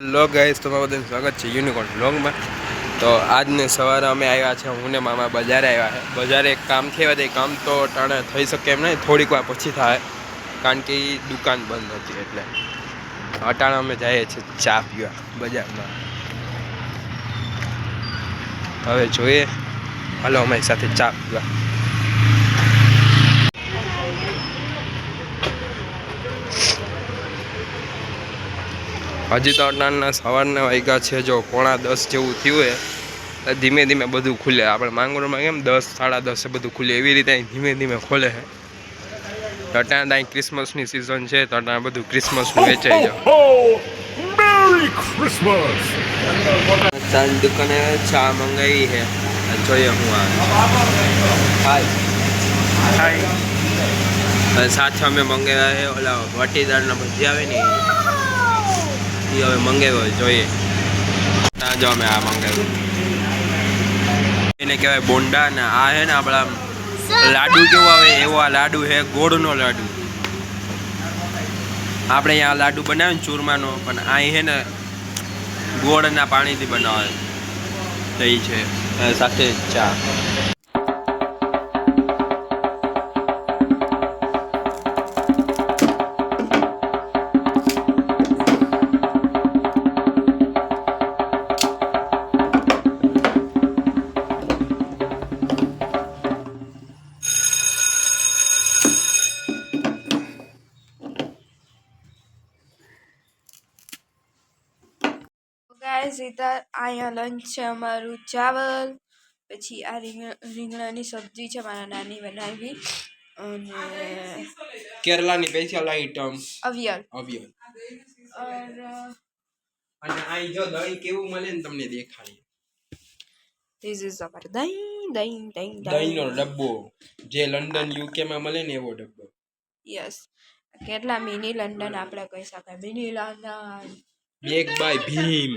લો guys, તમારું બધું સ્વાગત છે યુનિકોર્ન બ્લોગમાં તો આજને સવારે અમે આવ્યા છે, હું ને મામા બજારે આવ્યા છે. બજારે એક કામ થયા એ કામ તો ટાણે થઈ શકે એમ નહીં, થોડીક વાર પછી થાય. કારણ કે દુકાન બંધ હતી એટલે. અટાણે અમે જઈએ છીએ ચા પીવા બજારમાં. હવે જોઈએ. હાલો અમારી સાથે ચા પીવા. હજી તો અટાણના સવારના વાગ્યા છે જો પોણા દસ જેવું થયું તો ધીમે ધીમે બધું ખુલે. આપણે માંગરોળમાં કેમ દસ સાડા દસે બધું ખુલે. એવી રીતે અહીં ધીમે ધીમે ખોલે છે. અટાણે ત્યાં ક્રિસમસની સિઝન છે તો અટાણે બધું ક્રિસમસનું વેચાઈ જાય! ચાની દુકાને ચા મંગાવી છે. જોઈએ હું આ. સાથે અમે મંગાવ્યા છે ઓલા વાટીદારના ભજી આવે ને એ હવે મંગાવ્યો જોઈએ. ત્યાં જો અમે આ મંગાવ્યું. એને કહેવાય બોંડા ને આ હે ને આપણા લાડુ કેવો આવે, એવો આ લાડુ છે ગોળનો લાડુ. આપણે અહીંયા લાડુ બનાવે ને ચૂરમાનો, પણ અહીં હે ને ગોળના પાણીથી બનાવે. એ છે. સાથે ચા. ગાઈસ ઇધર અહીંયા લંચ છે અમારું ચાવલ પછી આ રીંગણાની સબ્જી છે મારા નાની બનાવી અને કેરલાની સ્પેશિયલ આઈટમ અવિયલ. અવિયલ. અને અહીં જો દહીં કેવું મળે ને તમને દેખાડી ધીસ ઇઝ અવર દહીં દહીં દહીં દહીંનો ડબ્બો જે લંડન યુકે માં મળે ને એવો ડબ્બો. યસ કેટલા મિની લંડન આપણે કહી શકાય. Mini London. Bag by Bhim.